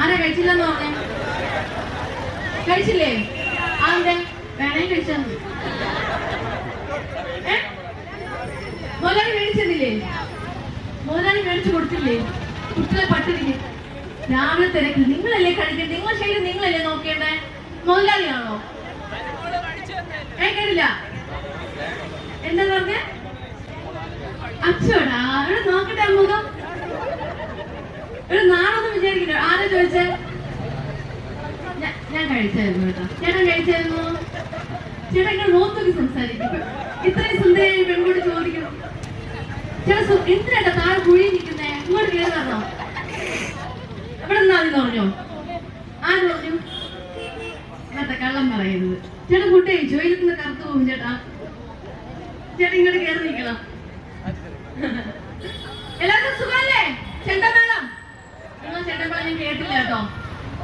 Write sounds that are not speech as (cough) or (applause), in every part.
ആരാ കഴിച്ചില്ലെന്ന് പറഞ്ഞേ? കഴിച്ചില്ലേ? ആരുടെ വേണേ കഴിച്ചു മുതലാളി മേടിച്ചതില്ലേ? മുതലാളി മേടിച്ചു കൊടുത്തില്ലേ? കുട്ടികളെ പട്ടിരിക്കും രാവിലെ തിരക്ക് നിങ്ങളല്ലേ കഴിക്കുന്നത് നിങ്ങൾ ശരി നിങ്ങളല്ലേ നോക്കേണ്ടേ? മുതലാളിയാണോ കേട്ടില്ല. എന്താ പറഞ്ഞേ? അച്ചോടാ അവിടെ നോക്കട്ടെ മുഖം? ഇവിടെ നാളൊന്നും വിചാരിക്കില്ല. ആരാ ചോദിച്ചേ? ഞാൻ കഴിച്ചായിരുന്നു കേട്ടോ. ചേട്ടൻ കഴിച്ചായിരുന്നു. ചേട്ടൻ ഇങ്ങനെ നോക്കി സംസാരിക്കും. ഇത്രയും സുന്ദരിയായി പെൺകുട്ടി ചോദിക്കും. ചേട്ടാ എന്തിനാട്ടാ എന്തിനാ താഴെ കുഴി നിൽക്കുന്നേ? ഇങ്ങോട്ട് കയറി എവിടെ ഇവിടെ നിന്നാന്ന് പറഞ്ഞോ. ആര് പറഞ്ഞു? മറ്റേ കള്ളം പറയുന്നത്. ചേട്ടൻ കുട്ടി കഴിച്ചു വെയിലത്ത് കറുത്തു പോകും ചേട്ടാ. ചേട്ടൻ ഇങ്ങോട്ട് കയറി നിൽക്കണം. (laughs) എല്ലാവർക്കും സുഖമല്ലേ? ചെണ്ടമേളം നിങ്ങൾ ചെണ്ടമേളം ഞാൻ കേട്ടില്ല കേട്ടോ ആ,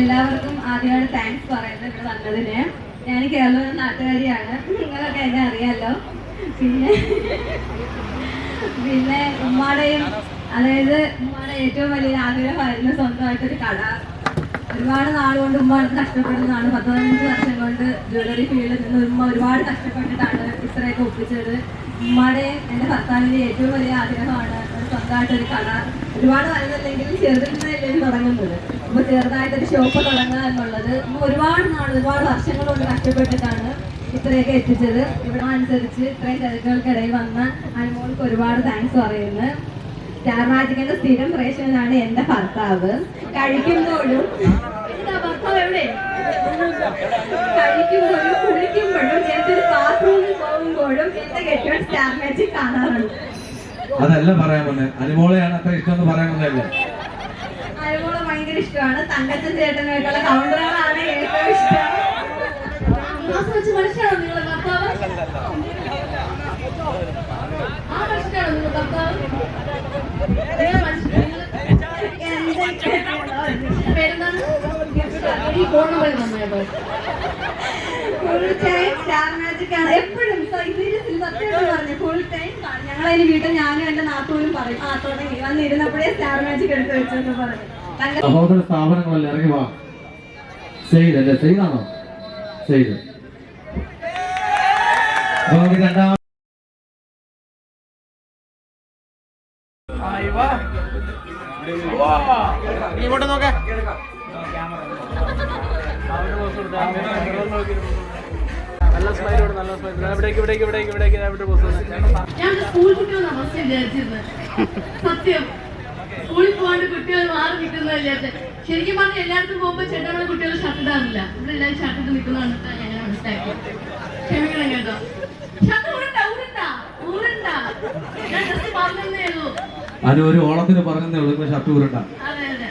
എല്ലാവർക്കും ആദ്യമായിട്ട് താങ്ക്സ് പറയുന്നത് ഇവിടെ വന്നതിന്. ഞാൻ കേരള നാട്ടുകാരിയാണ്. നിങ്ങളൊക്കെ എന്നെ അറിയാലോ. പിന്നെ പിന്നെ ഉമ്മാടെയും അതായത് ഉമ്മാടെ ഏറ്റവും വലിയ ആഗ്രഹമായിരുന്നു സ്വന്തമായിട്ടൊരു കട ഒരുപാട് നാളുകൊണ്ട് ഉമ്മ കഷ്ടപ്പെടുന്നതാണ്. പത്ത് പതിനഞ്ച് വർഷം കൊണ്ട് ജ്വല്ലറി ഫീൽഡിൽ നിന്ന് ഉമ്മ ഒരുപാട് കഷ്ടപ്പെട്ടിട്ടാണ് ഇത്രയൊക്കെ ഒപ്പിച്ചത്. ഉമ്മയുടെ എന്റെ ഭർത്താവിന്റെ ഏറ്റവും വലിയ ആഗ്രഹമാണ് സ്വന്തമായിട്ടൊരു കട. ഒരുപാട് വലുതല്ലെങ്കിൽ ചെറുതിൽ തുടങ്ങുന്നത്. ഉമ്മ ചെറുതായിട്ടൊരു ഷോപ്പ് തുടങ്ങുക എന്നുള്ളത് ഉമ്മ ഒരുപാട് നാൾ ഒരുപാട് വർഷങ്ങൾ കൊണ്ട് കഷ്ടപ്പെട്ടിട്ടാണ് ഇത്രയൊക്കെ എത്തിച്ചത്. ഇവിടെ അനുസരിച്ച് ഇത്രയും തിരക്കുകൾക്കിടയിൽ വന്ന അനുമോൾക്ക് ഒരുപാട് താങ്ക്സ് പറയുന്നു. സ്റ്റാർ മാജിക്കിന്റെ സ്ഥിരം പ്രേക്ഷകനാണ് എന്റെ ഭർത്താവ്. കഴിക്കുമ്പോഴും എന്താ ഭർത്താവ് എവിടെ? കഴിക്കുമ്പോഴും കുളിക്കുമ്പോഴും എന്തൊരു ബാത്റൂമിൽ പോകുമ്പോഴും എന്റെ കെട്ടിയോൻ സ്റ്റാർ മാജിക് കാണാറുണ്ട്. അതല്ല പറയാൻ വന്നെ. അനുമോളെയാണ് അത്ര ഇഷ്ടം എന്ന് പറയാൻ വന്നല്ലേ അനുമോളെ ഭയങ്കര ഇഷ്ടമാണ്. തങ്കച്ചൻ ചേട്ടനായിട്ടുള്ള കൗണ്ടറുകളാണ് ഏറ്റവും ഇഷ്ടം. എപ്പോഴും സീരിയസിൽ സത്യമായിട്ട് പറഞ്ഞു ഫുൾ ടൈം ഞങ്ങളതിന് വീട്ടിൽ ഞാനും എന്റെ നാത്തോലും പറയും. ആ തുടങ്ങി. വന്നിരുന്നപ്പോഴേ സ്റ്റാർ മാജിക് എടുത്ത് വെച്ചെന്ന് പറഞ്ഞു സഹോദര സ്ഥാപനങ്ങളല്ല? ഇറങ്ങി വാ. സെയ്ഡ് അല്ലേ? സെയ്ഡാണോ സെയ്ഡ് അപ്പൊ നമുക്ക് രണ്ടാം ഇങ്ങോട്ട് നോക്കേ. നല്ല സ്മൈൽ ഇവിടെ നല്ല സ്മൈൽ ഇവിടേക്ക് ഇവിടേക്ക് ഇവിടേക്ക് ഇവിടേക്ക് ഇവിടെ പോസ്റ്റ് ഞാൻ സ്കൂൾ കുട്ടികളാണ് ഫസ്റ്റ് വിചാരിച്ചിരുന്നത് സത്യം. സ്കൂളിൽ പോകാണ്ട് കുട്ടികൾ മാറി നിൽക്കുന്ന വിചാരിച്ചത് ശരിക്കും പറഞ്ഞാൽ എല്ലായിടത്തും പോകുമ്പോൾ ചെണ്ടമണ കുട്ടികൾ ഷർട്ട് ഇടാറില്ല. ഇവിടെ എല്ലാവരും ഷർട്ട് ഇട്ട് നിൽക്കുന്ന കണ്ടിട്ട് ഞാൻ മനസ്സിലാക്കി ക്ഷമിക്കണം കേട്ടോ. ഷർട്ട് ഊരണ്ട ഉരുണ്ട ഉരുണ്ട ഞാൻ പറഞ്ഞതേ ഉള്ളൂ. അനു ഒരു ഓണത്തിന് പറഞ്ഞതേ ഉള്ളൂ ഷർട്ട് ഊരണ്ട. അതെ അതെ.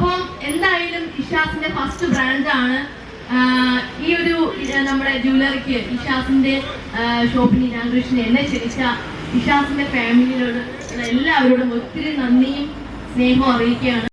അപ്പം എന്തായാലും ഇഷാസിന്റെ ഫസ്റ്റ് ബ്രാൻഡ് ആണ്. ഈ ഒരു നമ്മുടെ ജ്വല്ലറിക്ക് ഇഷാസിന്റെ ഷോപ്പിന് ഇനാഗ്രേഷന് എന്നെ ക്ഷണിച്ച ഇഷാസിന്റെ ഫാമിലിയോട് എല്ലാവരോടും ഒത്തിരി നന്ദിയും സ്നേഹവും അറിയിക്കുകയാണ്.